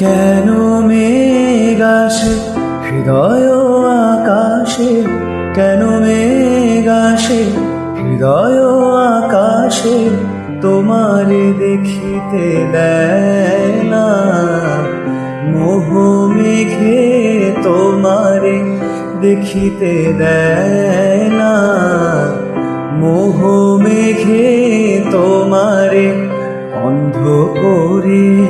কেন মেঘ হৃদয় আকাশে। কেন মেঘ হৃদয় আকাশে। তোমারে দেখিতে না। মোহ মেঘে তোমারে দেখিতে দেয় না। মোহ মেঘে তোমারে অন্ধ করে।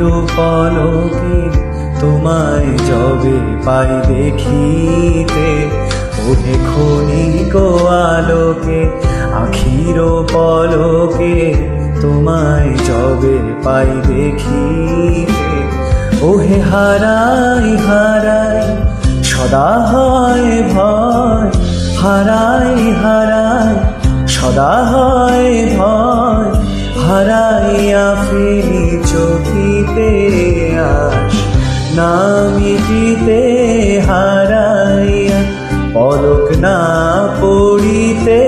আখির তোমায় যবে পাই দেখিতে, ওহে ক্ষণিক আলোকে, আখির পলকে তোমায় যবে পাই দেখিতে, ওহে হারাই হারাই, সদা হয় ভয়, হারাই হারাই, সদা হয় ভয় হারাইয়া ফেলি চোখিতে আস না মিটিতে হারাইয়া পলক না পড়িতে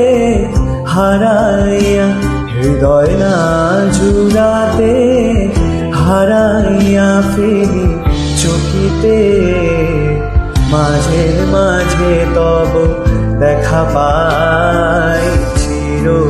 হারাইয়া, হৃদয় না জুড়াতে হারাইয়া ফেলি চোখিতে। মাঝে মাঝে তব দেখা পাই চিরদিন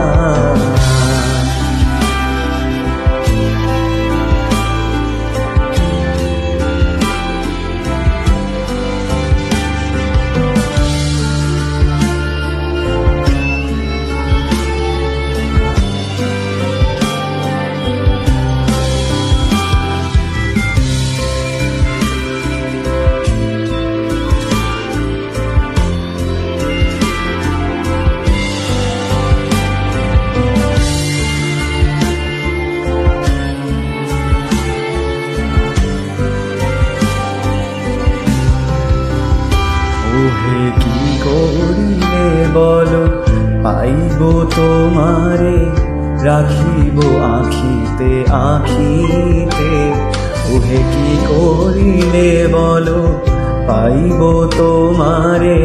তোমারে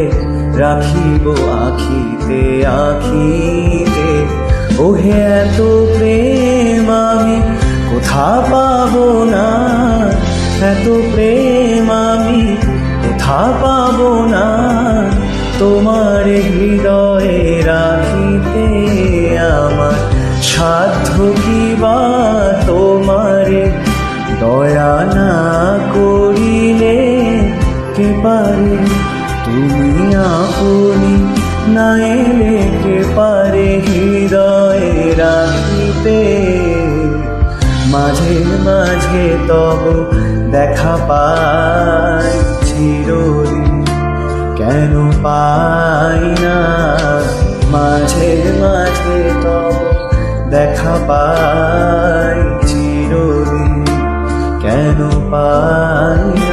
রাখিব আখিতে আখিতে। ওহে এত প্রেম আমি কোথা পাব না? এত প্রেম আমি কোথা পাব না? তোমার হৃদয়ে রাখিতে আমার সাধ্য কি বা তোমারে দয়া না করিলে কে পারে? আপনি না এলে কে পারে হৃদয়ে রাখিতে? মাঝে মাঝে তব দেখা পাই চিরদিন, কেন পাই না? মাঝে মাঝে তব দেখা পাই চিরদিন, কেন পাই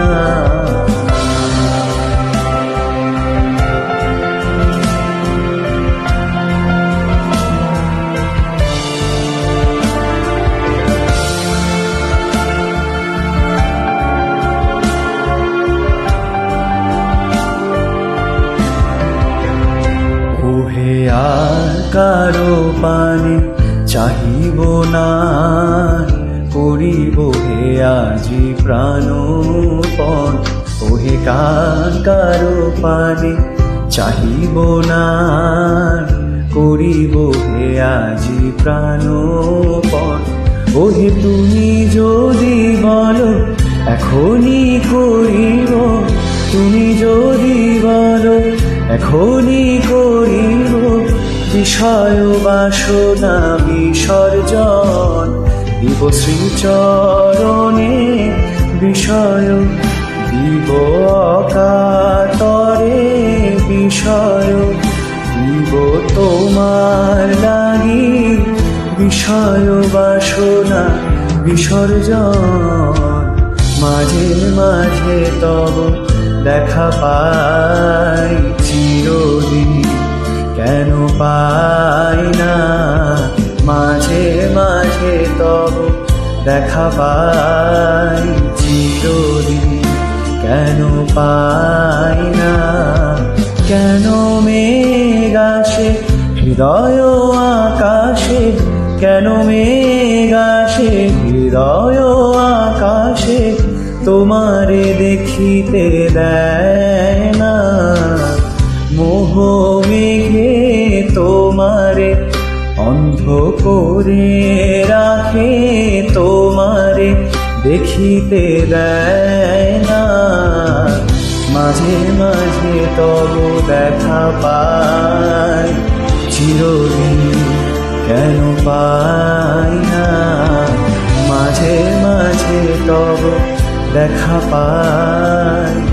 কারও পানে চাহিব না, করিব হে আজি প্রাণপণ। ওহে কার পানে চাহিব না, করিব হে আজি প্রাণপণ। ওহে তুমি যদি বলো, এখনই করিব। তুমি যদি বলো, এখনই করিব। বিষয় বাসনা বিসর্জন। দিব শ্রীচরণে বিষয় দিব অকাতরে বিষয় দিব তোমার লাগি। বিষয় বাসনা বিসর্জন। মাঝে মাঝে তব দেখা পাই পাই না। মাঝে মাঝে তব দেখা পাই। চিরদিন কেন পাই না? কেন মেঘাসে হৃদয় আকাশে? কেন মেঘাসে হৃদয় আকাশে? তোমারে দেখিতে দেয় না। মোহ মেঘে তোমারে, অন্ধ করে রাখে তোমারে, দেখিতে দেয় না। মাঝে মাঝে তব দেখা পাই চিরদিন কেন পাই না। মাঝে মাঝে তব দেখা পাই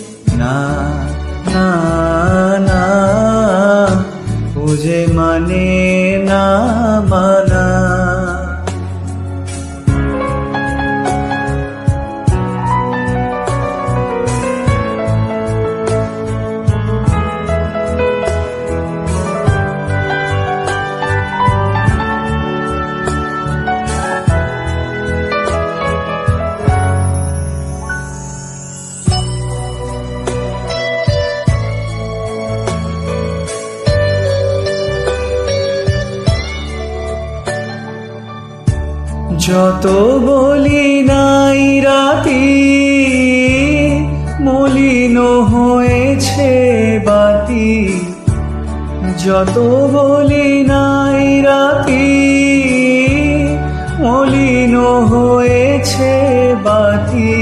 বুঝে মানে যত বলি নাই রাতি, মলিন হয়েছে বাতি। যত বলি নাই রাতি, মলিন হয়েছে বাতি।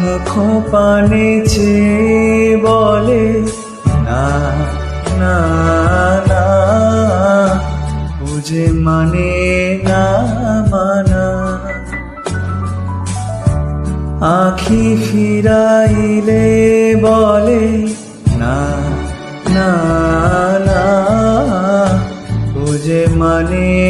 মুখ পানে চেয়ে বলে না না না। বুঝে মানে আখি ফিরাইলে বলে না না না ও যে মানে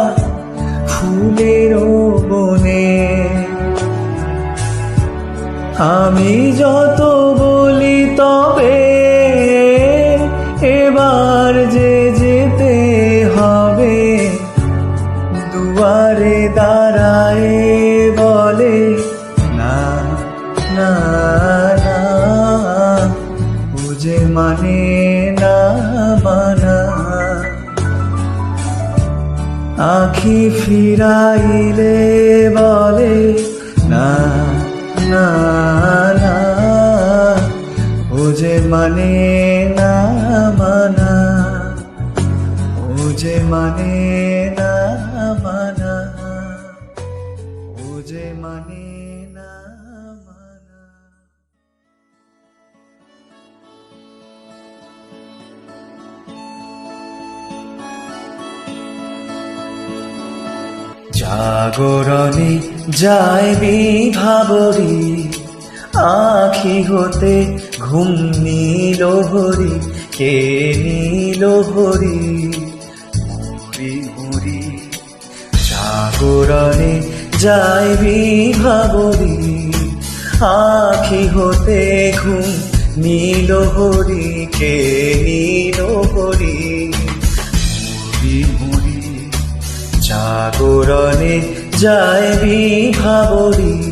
ফুলের বনে। আমি যত বলি তবে এবার যে আখি ফিরাইলে বলে, না না না, ও যে মানে না মানা, ও যে মানে না মানা, ও যে মানে না জাগরণে যায় বিভাবরী আখি হতে ঘুম নীল হরি, কে নীল হরি? মুড়ি মুড়ি জাগরণে যায় বিভাবরী আখি হতে ঘুম নীল হরি, কে নীল হরি? জাগরণে যায় বিভাবরী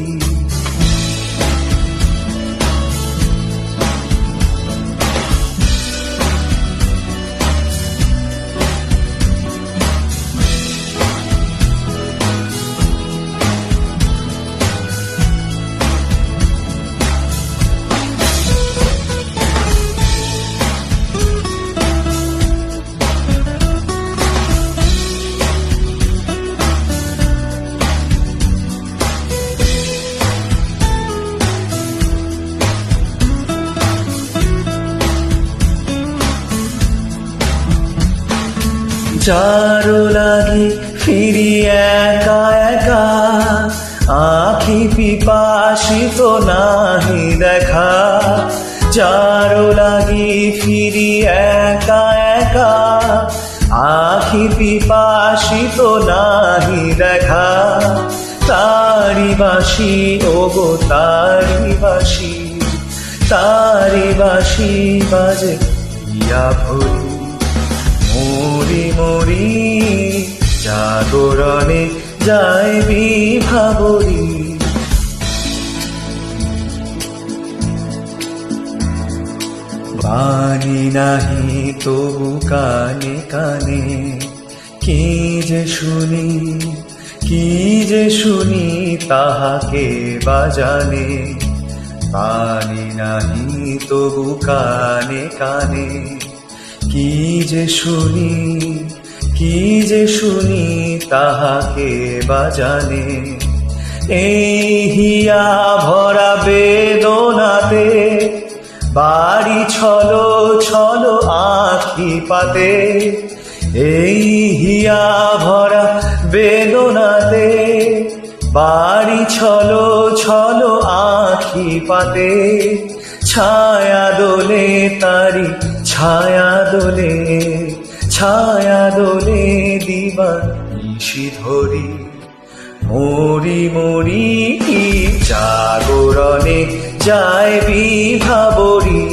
চারো লাগি ফিরি একা একা। আখি পিপাসিত নাহি দেখা। চারো লাগি ফিরি একা একা। আখি পিপাসিত নাহি দেখা। তারি বাসি ও গো তারি বাসি। তারি বাসি বাজে ইয়া ভরি মরি মরি, জাগরণে যায় বিভাবরী বাণী নাহি তবু কানে কানে, কি যে শুনি, কি যে শুনি তাহাকে বাজানে বাণী নাহি তবু কানে কানে কি যে শুনি, কি যে শুনি তাহাকে বাজানে এই হিয়া ভরা বেদনাতে, বাড়ি ছলো ছলো আখি পাতে, এই হিয়া ভরা বেদনাতে, বাড়ি ছলো ছলো আখি পাতে, ছায়া দোলে তারি ছায়া দোলে ছায়া দোলে দিবা নিশি ধরি মরি মরি, জাগরণে যায় বিভাবরী।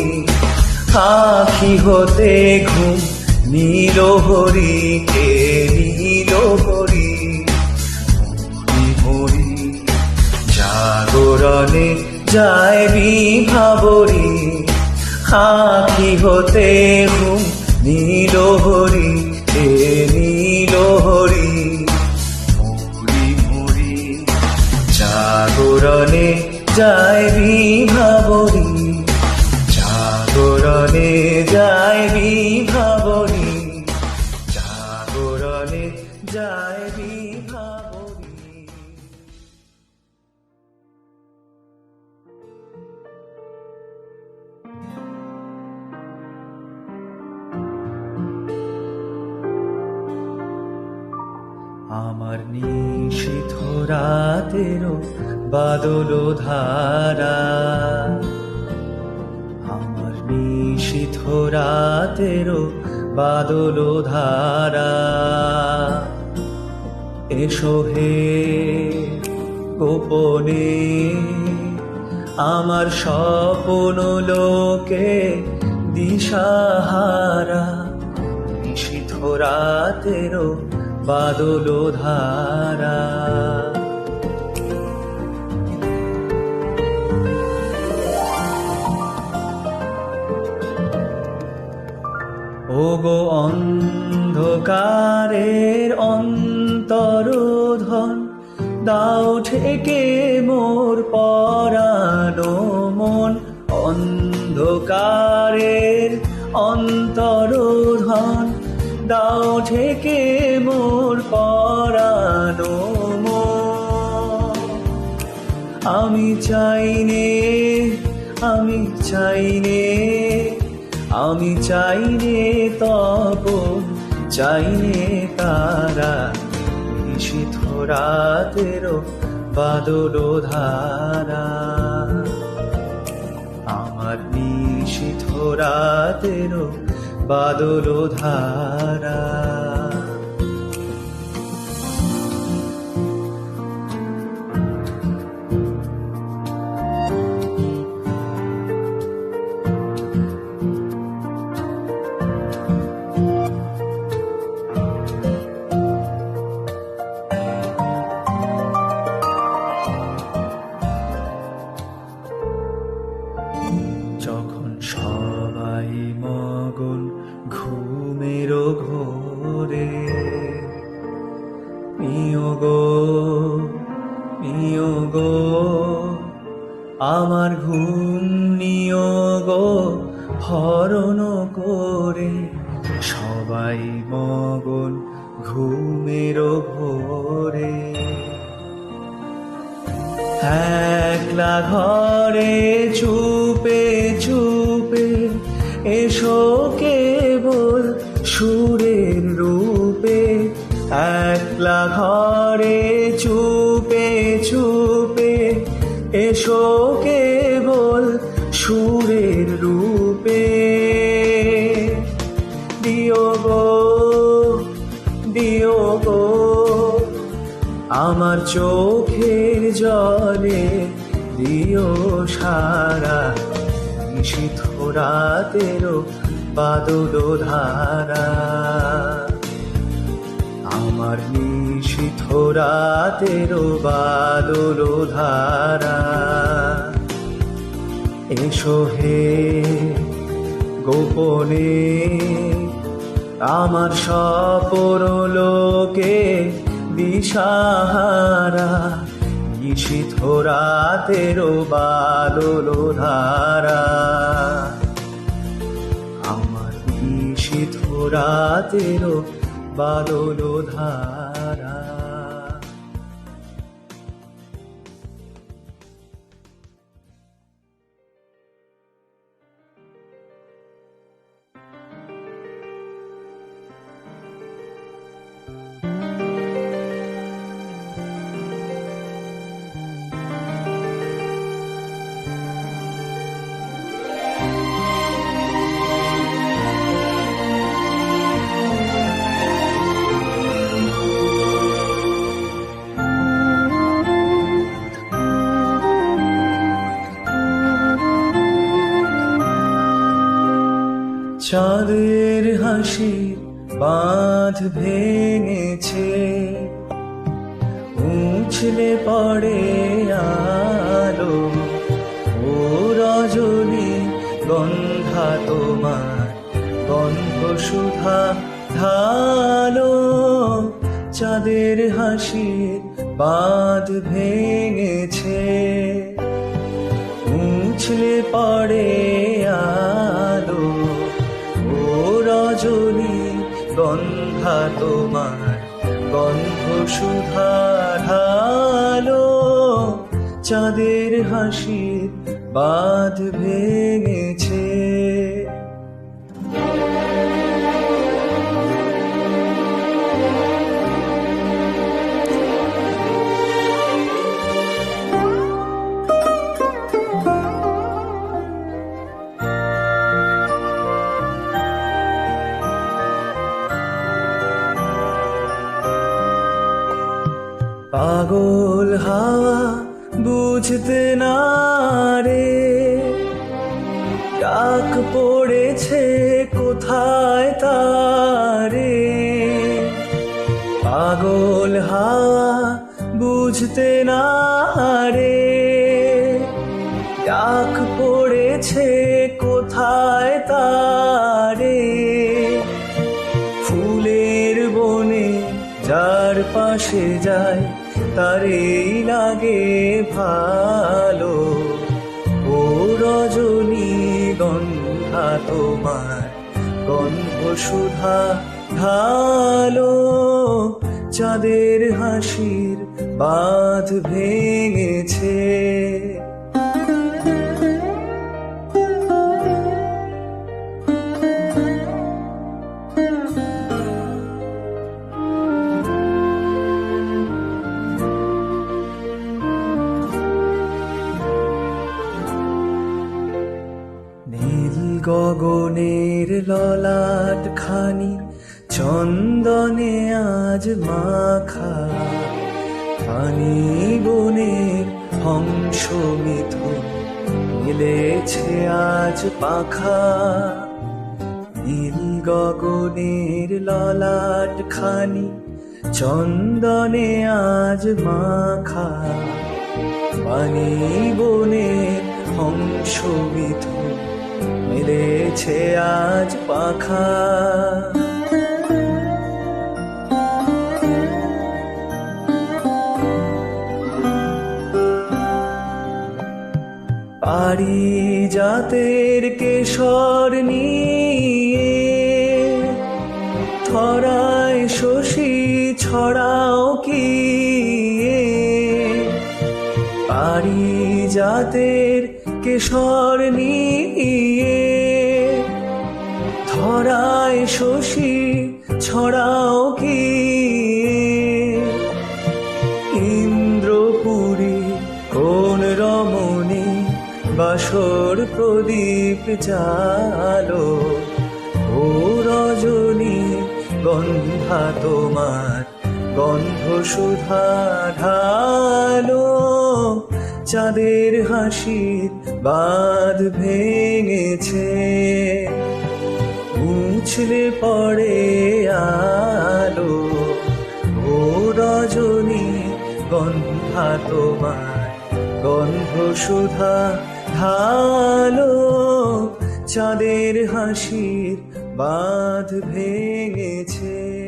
আখি হতে ঘুম নীল হরি, কে নীল হরি? মরি, জাগরণে যায় বিভাবরী। আখি হতে হুম নীলহরি হরি নীলহরি নীল হরি। মুড়ি মুড়ি, জাগরণে যায় বিভাবরী, জাগরণে যায় বিভাবরী। বাদল ধারা। আমার নিশীথ রাতেরও বাদল ধারা। এসো হে গোপনে, আমার স্বপন লোকে দিশাহারা। নিশীথ রাতেরও বাদল ধারা। ওগো অন্ধকারের অন্ধ দাও ঠেকে মোর পরানো মন। অন্ধকারের অন্তরধন, দাও ঠেকে মোর পরানো আমি চাইনে আমি চাইনে আমি চাইনে চাই চাইনে তারা। নিশীথ রাতেরও বাদল ধারা। আমার নিশীথ রাতেরও বাদল ধারা। 长。এসো কেবল সুরের রূপে। দিও গো দিও গো, আমার চোখের জলে দিও সারা। নিশীথ রাতেরও বাদল ধারা। রাতেরও বাদল ধারা। এসো হে গোপনে, আমার সপর লোকে দিশাহারা। নিশীথ রাতেরও বাদল ধারা। আমার নিশীথ রাতেরও বাদল ধারা। চাঁদের হাসি বাঁধ ভেঙেছে। উছলে পড়ে আলো, ও রজনী গন্ধা তোমার গন্ধ সুধা ঢালো চাঁদের হাসির বাঁধ ভেঙেছে। মুছলে পড়ে গন্ধা তোমার গন্ধ সুধা ঢালো চাঁদের হাসির বাঁধ ভেঙেছে। পাগল হাওয়া বুঝতে না রে। ডাক পড়েছে কোথায় তারে? পাগল হাওয়া বুঝতে না রে। ডাক পড়েছে কোথায় তারে? ফুলের বনে যার পাশে যায় তারেই লাগে ভালো। ও রজনী গন্ধা তোমার গন্ধ সুধা ঢালো। চাঁদের হাসির বাঁধ ভেঙেছে। গগনের ললাট খানি, চন্দনে আজ মাখা। পানি বনের হংস মিথুন, মিলেছে আজ পাখা। নীল গগনের ললাট খানি, চন্দনে আজ মাখা। পানি বনের হংস মিথুন মিলেছে আজ পাখা। পারি জাতের কেশর নিয়ে থরায় শশী ছড়াও কি পারি জাতের কেশর নিয়ে ধরায় শশী, ছড়াও কি? ইন্দ্রপুরী, কোন রমণী, বাসর প্রদীপ জালো ও রজনী, গন্ধা তোমার গন্ধ সুধা ঢালো। চাঁদের হাসির বাঁধ ভেঙেছে। মুছলে পড়ে আলো, ও রজনী, গন্ধা তোমার, গন্ধ সুধা ঢালো। চাঁদের হাসির বাঁধ ভেঙেছে।